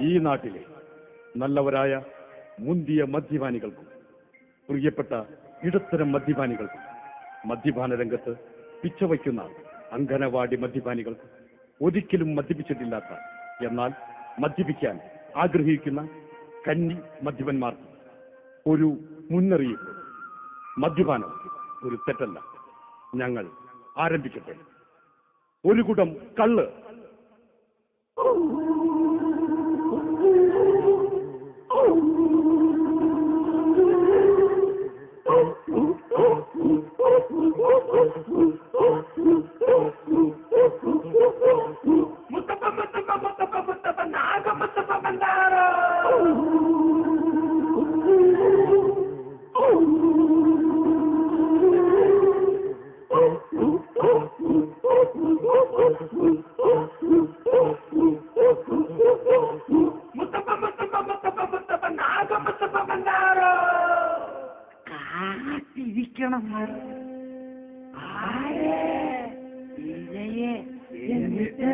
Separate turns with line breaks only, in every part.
ഈ നാട്ടിലെ നല്ലവരായ മുന്തിയ മദ്യപാനികൾക്കും പ്രിയപ്പെട്ട ഇടത്തരം മദ്യപാനികൾക്കും മദ്യപാന രംഗത്ത് പിച്ചവയ്ക്കുന്ന അങ്കനവാടി മദ്യപാനികൾക്കും ഒരിക്കലും മദ്യപിച്ചിട്ടില്ലാത്ത എന്നാൽ മദ്യപിക്കാൻ ആഗ്രഹിക്കുന്ന കന്നി മദ്യപന്മാർക്ക് ഒരു മുന്നറിയിപ്പ്. മദ്യപാനം ഒരു തെറ്റല്ല. ഞങ്ങൾ ആരംഭിക്കട്ടെ. ഒരു കൂട്ടം കള്ള്
മുത്തപ്പ മുത്തപ്പ മുത്തപ്പ മുത്തപ്പ നാഗ മുത്തപ്പ പണ്ടാരോ
കാത്തിരിക്കണം? ഇരയെ എന്നിട്ട്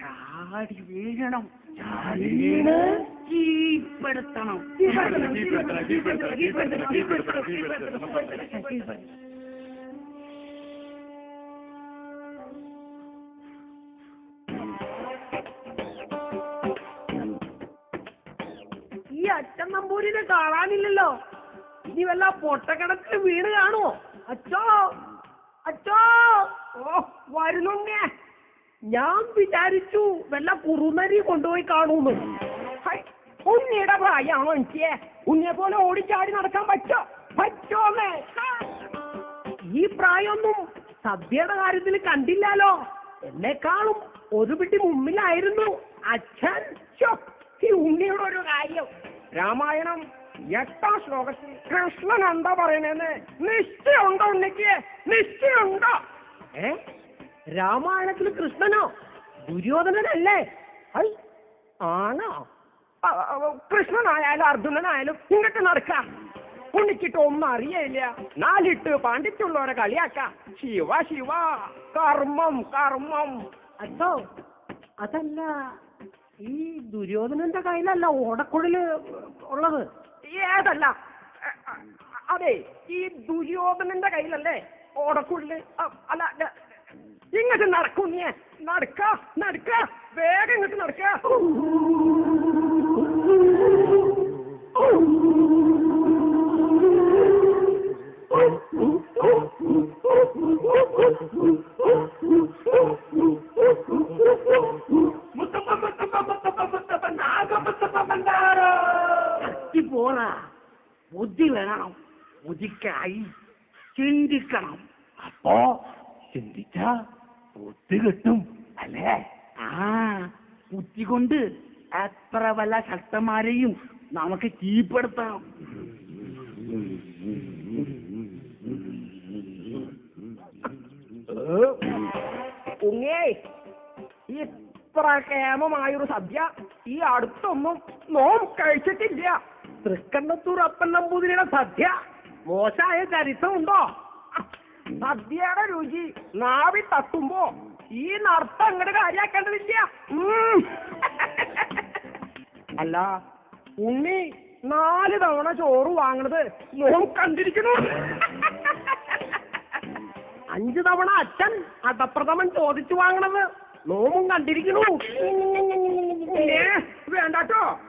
ചാടി വീഴണം ചാടി വീണ് കീഴ്പ്പെടുത്തണം,
കീഴ്പ്പെടുത്തണം, കീഴ്പ്പെടുത്തണം, കീഴ്പ്പെടുത്തണം, കീഴ്പ്പെടുത്തണം,
നമ്പൂരിനെ കാണാനില്ലല്ലോ. ഇനി വല്ല പൊട്ടക്കിടക്ക് വീട് കാണുമോ അച്ചോ അച്ചോ. ഓ വരുന്നു ഞാൻ വിചാരിച്ചു വല്ല കുറുനരി കൊണ്ടുപോയി കാണൂന്ന് ഉണ്ണിയുടെ പ്രായമാണോ എനിക്ക് ഉണ്ണിയെ പോലെ ഓടിച്ചാടി നടക്കാൻ പറ്റോ? പറ്റോന്നേ ഈ പ്രായമൊന്നും സദ്യയുടെ കാര്യത്തിൽ കണ്ടില്ലല്ലോ. എന്നെക്കാളും ഒരു പിടി മുമ്പിലായിരുന്നു അച്ഛൻ. ഈ ഉണ്ണിയുടെ ഒരു കാര്യം. രാമായണം എട്ടാം ശ്ലോകത്തിൽ കൃഷ്ണൻ എന്താ പറയണേന്ന് നിശ്ചയമുണ്ടോ ഉണ്ണിക്ക്? നിശ്ചയമുണ്ടോ? ഏ? രാമായണത്തിൽ കൃഷ്ണനോ? ദുര്യോധനനല്ലേ? ഐ ആണോ? കൃഷ്ണനായാലും അർജുനനായാലും ഇങ്ങോട്ട് നടക്കാം. ഉണ്ണിക്കിട്ട് ഒന്നും അറിയില്ല നാലിട്ട് പാണ്ഡിറ്റുള്ളവരെ കളിയാക്ക. ശിവ ശിവ കർമ്മം കർമ്മം. അതോ അതല്ല ഈ ദുര്യോധനന്റെ കയ്യിലല്ല ഓടക്കുഴൽ ഉള്ളത്. ഏതല്ല? അതെ ഈ ദുര്യോധനന്റെ കയ്യിലല്ലേ ഓടക്കുഴൽ? അല്ല, ഇങ്ങോട്ട് നടക്കും നീ. നടക്ക നടക്ക. വേഗം ഇങ്ങോട്ട് നടക്ക.
ബുദ്ധി കിട്ടും അല്ലേ? ആ കുറ്റി കൊണ്ട് എത്ര വല്ല ശക്തന്മാരെയും നമുക്ക് കീപ്പെടുത്താം
ഉങ്ങേ ഇത്ര കേമമായൊരു സദ്യ ഈ അടുത്തൊന്നും നോം കഴിച്ചിട്ടില്ല. തൃക്കണ്ണത്തൂർ അപ്പൻ നമ്പൂതിരിയുടെ സദ്യ. മോശമായ ചരിത്രമുണ്ടോ? സദ്യയുടെ രുചി. നാവി തട്ടുമ്പോ ഈ നർത്തം അങ്ങോട്ട് കാര്യാക്കേണ്ടതില്ല. അല്ല ഉണ്ണി നാല് തവണ ചോറ് വാങ്ങണത് നോം കണ്ടിരിക്കുന്നു. അഞ്ചു തവണ അച്ഛൻ അടപ്രഥമൻ ചോദിച്ചു വാങ്ങണത് നോമും കണ്ടിരിക്കുന്നു. വേണ്ടാട്ടോ.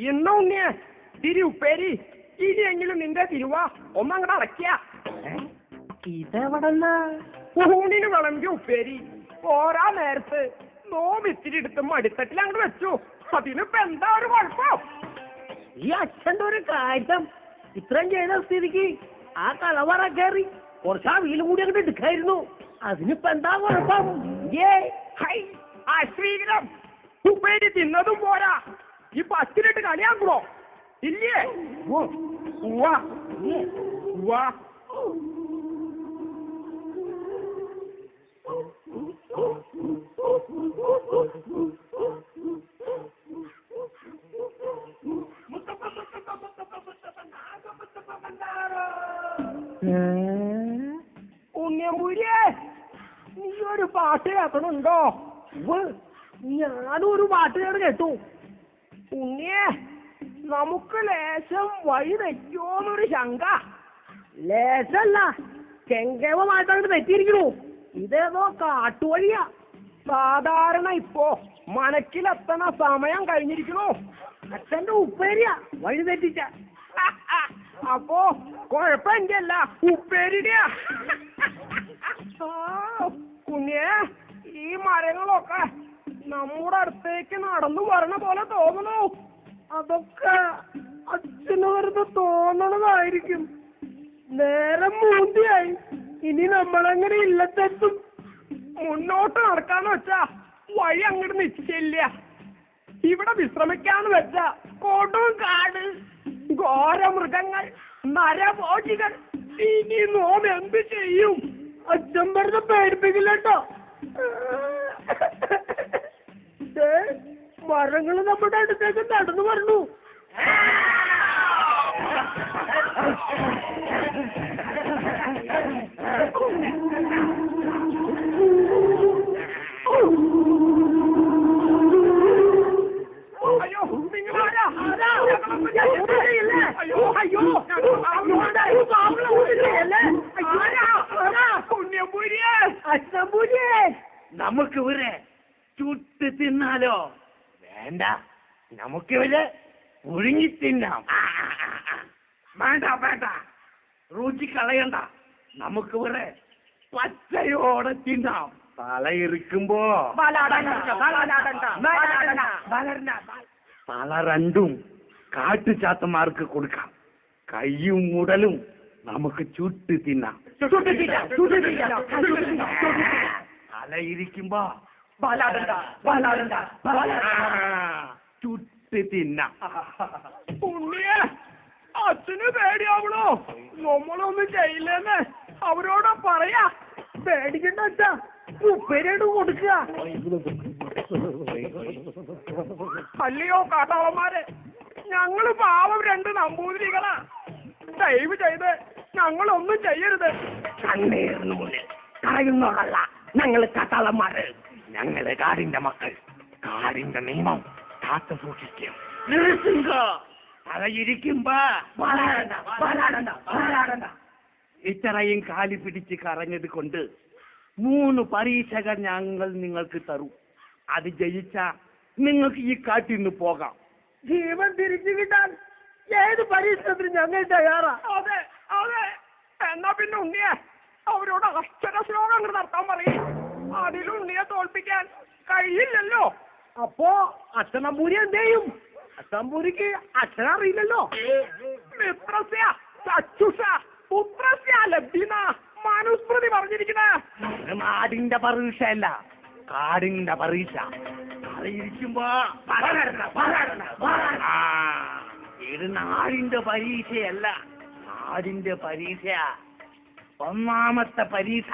ഇന്ന ഉണ്ണിയെ തിരി ഉപ്പേരി. ഇനിയെങ്കിലും നിന്റെ തിരുവ ഒന്നങ്ങടെ അടയ്ക്ക. ഇതെവിടെന്ന്? ഊണിന് വിളമ്പി ഉപ്പേരി. പോരാ നേരത്ത് നോമിത്തിരി എടുത്ത് മടിത്തട്ടിൽ അങ്ങോട്ട് വെച്ചു. അതിനിപ്പോ എന്താ ഒരു കുഴപ്പം? ഈ അച്ഛന്റെ ഒരു കാര്യം. ഇത്രയും ചെയ്ത സ്ഥിതിക്ക് ആ കളവറ കയറി കുറച്ച് ആ വീലും കൂടി അങ്ങോട്ട് എടുക്കായിരുന്നു. അതിനിപ്പോ എന്താ കുഴപ്പം? ഏ ഹൈ അശ്രീകരം ഉപ്പേരി തിന്നതും പോരാ. ഈ പത്തിലിട്ട് കളിയാക്കണോ ഇല്ലേ? ഉവ്വ. ഉവ്വ. ഉണ്ണിയമ്പൂരിയെ നീ ഒരു പാട്ട് കേൾക്കണുണ്ടോ? ഒരു പാട്ട് കേട്ടു. ഉണ്ണിയെ നമുക്ക് ലേശം വഴി തെറ്റോന്നൊരു ശങ്ക. ലേശല്ല കെങ്കേമമായിട്ടങ്ങോട്ട് തെറ്റിയിരിക്കണു. ഇതേതോ കാട്ടുവഴിയാ സാധാരണ ഇപ്പോ മനക്കിലെത്തണ സമയം കഴിഞ്ഞിരിക്കുന്നു. അച്ഛന്റെ ഉപ്പേരിയാ. വഴി തെറ്റിച്ച. അപ്പോ കൊഴപ്പം എന്റെ അല്ല ഉപ്പേരിയുടെയാ കുഞ്ഞേ ഈ മരങ്ങളൊക്കെ നമ്മുടെ അടുത്തേക്ക് നടന്നു വരണ പോലെ തോന്നുന്നു. അതൊക്കെ അച്ഛന് വെറുതെ തോന്നണതായിരിക്കും. നേരം മൂന്തിയായി. ഇനി നമ്മളങ്ങനെ ഇല്ലത്തെത്തും? മുന്നോട്ട് നടക്കാന്ന് വെച്ചാ വഴി അങ്ങോട്ട് നിശ്ചയില്ല. ഇവിടെ വിശ്രമിക്കാന്ന് വെച്ചാ കൊടും കാട് ഘോര മൃഗങ്ങൾ നരഭോജികൾ. ഇനി നോം എന്ത് ചെയ്യും? അച്ഛൻ പറഞ്ഞ പേടിപ്പിക്കില്ല കേട്ടോ മരങ്ങൾ നമ്മുടെ അടുത്തേക്ക് നടന്നു വരണു അയ്യോ നിങ്ങളാരാ? അയ്യോ അയ്യോ
നമുക്ക് ഇവരെ ചുട്ട് തിന്നാലോ? വേണ്ട. നമുക്ക് ഇവരെ പുഴുങ്ങി തിന്നാം. വേണ്ട വേണ്ട. രുചി കളയണ്ട. നമുക്ക് ഇവിടെ പച്ചയോടെ തിന്നാം. തലയിരിക്കുമ്പോ തല രണ്ടും കാട്ടുചാത്തന്മാർക്ക് കൊടുക്കാം. കൈയും മുടലും നമുക്ക് ചുട്ട് തിന്നാം. തല ഇരിക്കുമ്പോ ചുട്ട് തിന്നാം.
അച്ഛന് പേടിയാവണോ? നമ്മളൊന്നും ചെയ്യില്ലെന്ന്. അവരോട് പറയാ പേടിക്കണ്ട അച്ഛാ ഉപ്പേരിയോട് കൊടുക്കുക. അല്ലയോ കാട്ടാളന്മാരെ ഞങ്ങൾ പാവം രണ്ട് നമ്പൂതിരികളാ. ദയവ് ചെയ്ത് ഞങ്ങളൊന്നും ചെയ്യരുത്.
കണ്ണീറിന് മുന്നിൽ കരയുന്നോടല്ല ഞങ്ങൾ കാട്ടാളന്മാര്. ഞങ്ങൾ കാടിന്റെ മക്കൾ. കാടിന്റെ നിയമം കാത്തു സൂക്ഷിക്കും. തലയിരിക്കുമ്പോ വളരണ്ട വളരണ്ട വളരണ്ട ഇത്രയും കാലി പിടിച്ച് കറഞ്ഞത് കൊണ്ട് മൂന്ന് പരീക്ഷകൾ ഞങ്ങൾ നിങ്ങൾക്ക് തരും. അത് ജയിച്ച നിങ്ങൾക്ക് ഈ കാട്ടിൽ നിന്ന് പോകാം.
ജീവൻ തിരിച്ചു കിട്ടാൻ ഏത് പരീക്ഷണത്തിന് ഞങ്ങൾ തയ്യാറാ. അതെ അതെ. എന്നാ പിന്നെ ഉണ്ണിയെ അവരോട് അക്ഷര ശ്ലോകം അങ്ങോട്ട് നടത്താൻ പറയും. അതിൽ ഉണ്ണിയെ തോൽപ്പിക്കാൻ കഴിയില്ലല്ലോ. അപ്പോ അച്ഛനമ്പൂരി എന്ത് ചെയ്യും? അച്ഛനമ്പൂരിക്ക് അക്ഷരം അറിയില്ലല്ലോ. മിത്രസ്യ മനുസ്മൃതി പറഞ്ഞിരിക്കണേ.
ഇത് നാടിന്റെ പരീക്ഷ അല്ല കാടിന്റെ പരീക്ഷ. ഇരിക്കുമ്പോ ഇത് നാടിന്റെ പരീക്ഷയല്ല നാടിന്റെ പരീക്ഷ ഒന്നാമത്തെ പരീക്ഷ.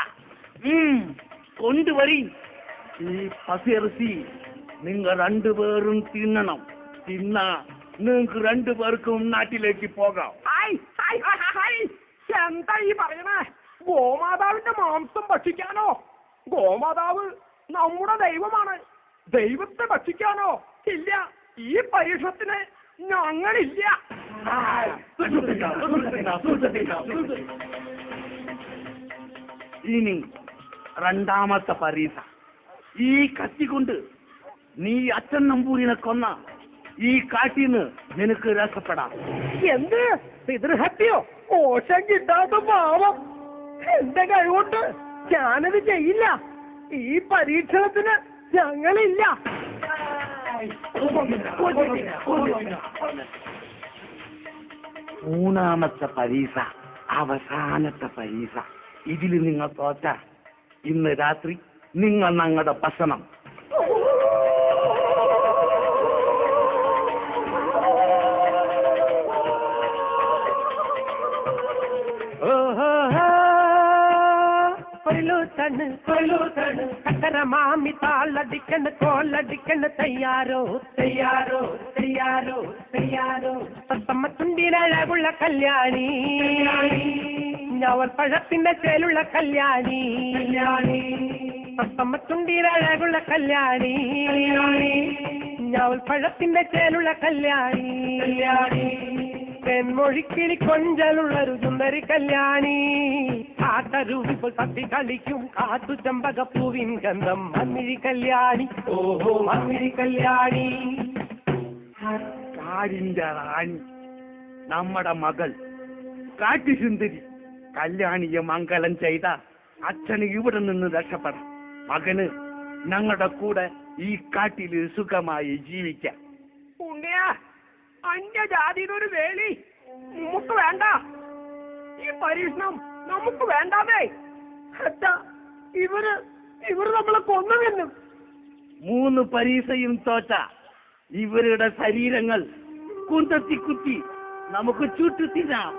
കൊണ്ടുവരി. ഈ പസിറച്ചി നിങ്ങൾ രണ്ടുപേരും തിന്നണം. തിന്ന നിങ്ങൾക്ക് രണ്ടുപേർക്കും നാട്ടിലേക്ക് പോകാം.
ഹായ് ഹായ് ഹായ് എന്താ ഈ പറയണേ? ഗോമാതാവിന്റെ മാംസം ഭക്ഷിക്കാനോ? ഗോമാതാവ് നമ്മുടെ ദൈവമാണ്. ദൈവത്തെ ഭക്ഷിക്കാനോ? ഇല്ല. ഈ പരീക്ഷത്തിന് ഞങ്ങളില്ല.
ഇനി രണ്ടാമത്തെ പരീക്ഷ. ഈ കത്തി കൊണ്ട് നീ അച്ഛൻ നമ്പൂരിനെ കൊന്ന ഈ കാട്ടിന്ന് നിനക്ക് രക്ഷപ്പെടാം.
എന്ത്? പിതൃഹത്യോ ഓഷം കിട്ടാത്ത പാവം. എന്റെ കഴിവുണ്ട്. ഞാനത് ചെയ്യില്ല. ഈ പരീക്ഷണത്തിന് ഞങ്ങളില്ല.
മൂന്നാമത്തെ പരീക്ഷ അവസാനത്തെ പരീക്ഷ. ഇതിൽ നിങ്ങൾ തോറ്റ. ഇന്ന് രാത്രി നിങ്ങൾ ഞങ്ങളുടെ ഭക്ഷണം
കൊയിലൂത്തണ് കൊയിലൂത്തണ് കക്കര മാമി താളടിക്കണ് കോലടിക്കണ് തയ്യാറോ തയ്യാറോ തയ്യാറോ തയ്യാറോ. തത്തമ്മ തുണ്ടിനഴകുള്ള കല്യാണി. ഞവർ പഴത്തിന്റെ ചേലുള്ള കല്യാണി. കല്യാണി.
തത്തമ്മച്ചുണ്ടീരഴകുള്ള കല്യാണി. ഞാവൽ പഴത്തിന്റെ ചേലുള്ള കല്യാണി. കല്യാണി. തെന്മൊഴിക്കിളി കൊഞ്ചലുള്ളൊരു സുന്ദരി കല്യാണി. കാട്ടരുവിപ്പോൾ തട്ടി കളിക്കും കാട്ടു ചമ്പകപ്പൂവിൻ ഗന്ധം. മന്നിഴി കല്യാണി. ഓഹോ മന്നിഴി കല്യാണി.
കാടിന്റെ റാണി നമ്മുടെ മകൾ. കാട്ടുസുന്ദരി കല്യാണിയെ മംഗലം ചെയ്ത അച്ഛന് ഇവിടെ നിന്ന് രക്ഷപ്പെടാം. മകന് ഞങ്ങളുടെ കൂടെ ഈ കാട്ടിൽ സുഖമായി ജീവിക്കാം.
പുണ്യ അന്യജാതിയിലൊരു വേലി. നമുക്ക് വേണ്ട. ഈ പരീക്ഷണം നമുക്ക് വേണ്ടാമേ അച്ഛാ ഇവർ ഇവർ നമ്മളെ കൊന്നു തിന്നു.
മൂന്ന് പരീക്ഷയും തോറ്റ ഇവരുടെ ശരീരങ്ങൾ കുന്തത്തി കുത്തി നമുക്ക് ചുട്ടുതിരാം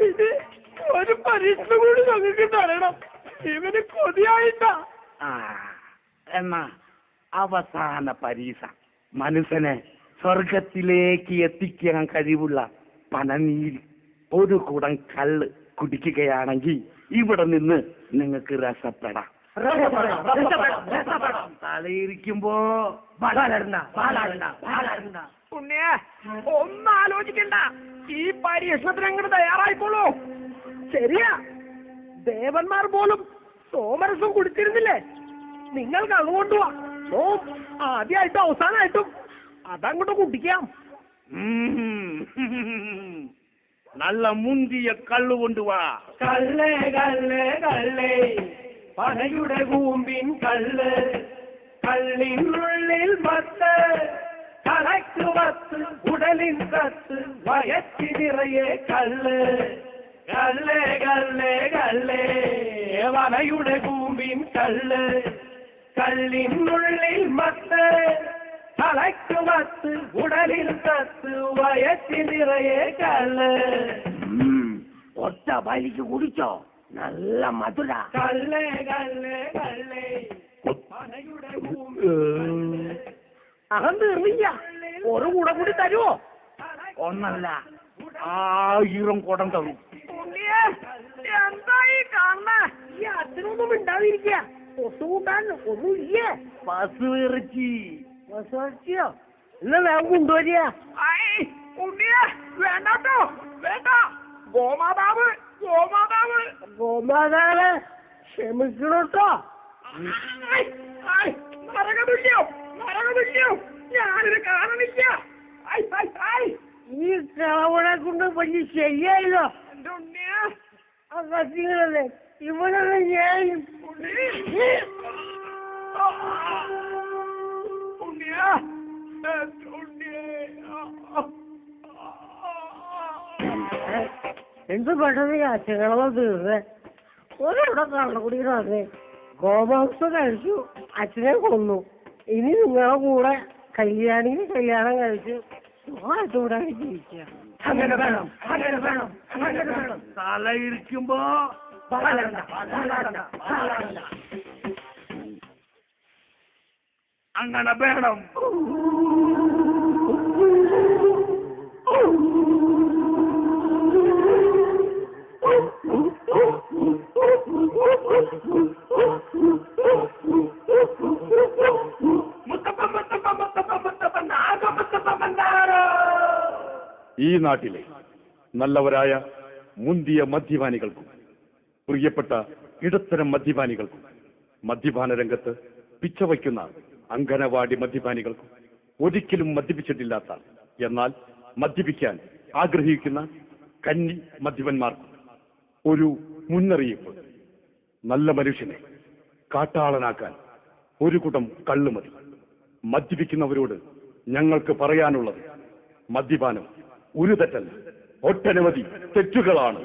ഇത് ഒരു പരീക്ഷണം കൂടി ഞങ്ങൾക്ക് തരണം. ഇവന് കൊതിയായിട്ട.
എന്നാ അവസാന പരീക്ഷ. മനുഷ്യനെ സ്വർഗത്തിലേക്ക് എത്തിക്കാൻ കഴിവുള്ള പനനീര് ഒരു കുടം കള്ള് കുടിക്കുകയാണെങ്കിൽ ഇവിടെ നിന്ന് നിങ്ങൾക്ക് രസപ്പെടാം. തലയിരിക്കുമ്പോ വളരണ്ട വളരണ്ട വളരണ്ട
പുണ്യ ഒന്നും ആലോചിക്കണ്ട ഈ പരീക്ഷണത്തിന് അങ്ങോട്ട് തയ്യാറായിക്കോളൂ. ശരിയാ. ദേവന്മാർ പോലും സോമരസം കുടിച്ചിരുന്നില്ലേ? നിങ്ങൾക്ക് അതുകൊണ്ട് വാ. ഓ ആദ്യമായിട്ടും അവസാനമായിട്ടും അതങ്ങോട്ട് കുടിക്കാം
നല്ല മുന്തിയ കള്ളു കൊണ്ടുവാ.
കള്ളേ കള്ളേ കള്ളേ. പനയുടെ കൂമ്പിൻ കള്ള്. കള്ളിനുള്ളിൽ പത്ത്. കണക്ക് പത്ത് ഉടലിൻ കത്ത് വയറ്റി നിറയെ കള്ള് കള്ളേ കള്ളേ കള്ളേ വനയുടെ കൂമ്പിൻ കള്ള് കള്ളിനുള്ളിൽ മത്ത് തലയ്ക്ക് മത്ത് ഉടലിൽ കത്ത് വയറ്റി നിറയെ കള്ള്
ഒറ്റ വലിക്ക് കുടിച്ചോ നല്ല മധുര
കള്ളേ കള്ളേ കള്ളേ പനയുടെ കൂമ്പിൻ അഹം തീർന്നില്ല. ഒരു കൂട കൂടി തരുമോ
ഒന്നല്ല. ആയിരം കുടം തരും
എന്താ ഈ അച്ഛനൊന്നും മിണ്ടാതിരിക്കുക. ഒത്തുകൂട്ടാൻ ഒന്നുമില്ലേ?
പശു ഇറച്ചി.
വിശ്വസിച്ചോ എന്നാ വേഗം കൊണ്ടുവരിക. ഉണ്ണിയെ വേണ്ടോ വേണ്ട. ഗോമാതാവ് ഗോമാതാവ്. ഗോമാതാവ് ക്ഷമിക്കണോട്ടോ നരകമില്ലോ ഞാനിത് കാണണില്ല ഐ, ഐ, ഐ. ഈ കിളവനെ കൊണ്ട് വലിയ ശരിയായല്ലോ. എന്റെ ഉണ്ണിയെ ആ കത്തികളല്ലേ ഇവിടെ ഞാൻ ഉണ്ണിയ എന്ത് പെട്ടെന്ന് ഈ അച്ഛകളെ തീർന്ന്? ഒരിവിടെ കള്ളക്കുടിയിലാണ്. ഗോമാംസം കഴിച്ചു. അച്ഛനെ കൊന്നു. ഇനി നിങ്ങളെ കൂടെ കല്യാണിന് കല്യാണം കഴിച്ച് സുഖമായിട്ട് ഇവിടെ ജീവിക്കുക അങ്ങനെ വേണം അങ്ങനെ വേണം അങ്ങനെ വേണം.
തല ഇരിക്കുമ്പോ
വളരണ്ട Oh, വളരണ്ട
അങ്ങനെ
ഈ നാട്ടിലെ നല്ലവരായ മുന്തിയ മദ്യപാനികൾക്കും പ്രിയപ്പെട്ട ഇടത്തരം മദ്യപാനികൾക്കും മദ്യപാന രംഗത്ത് പിച്ചവയ്ക്കുന്ന അങ്കനവാടി മദ്യപാനികൾക്കും ഒരിക്കലും മദ്യപിച്ചിട്ടില്ലാത്ത എന്നാൽ മദ്യപിക്കാൻ ആഗ്രഹിക്കുന്ന കന്നി മദ്യപന്മാർക്കും ഒരു മുന്നറിയിപ്പ്. നല്ല മനുഷ്യനെ കാട്ടാളനാക്കാൻ ഒരു കൂട്ടം കള്ളുമതി മദ്യപിക്കുന്നവരോട് ഞങ്ങൾക്ക് പറയാനുള്ളത് മദ്യപാനം ഒരു തെറ്റല്ല. ഒട്ടനവധി തെറ്റുകളാണ്.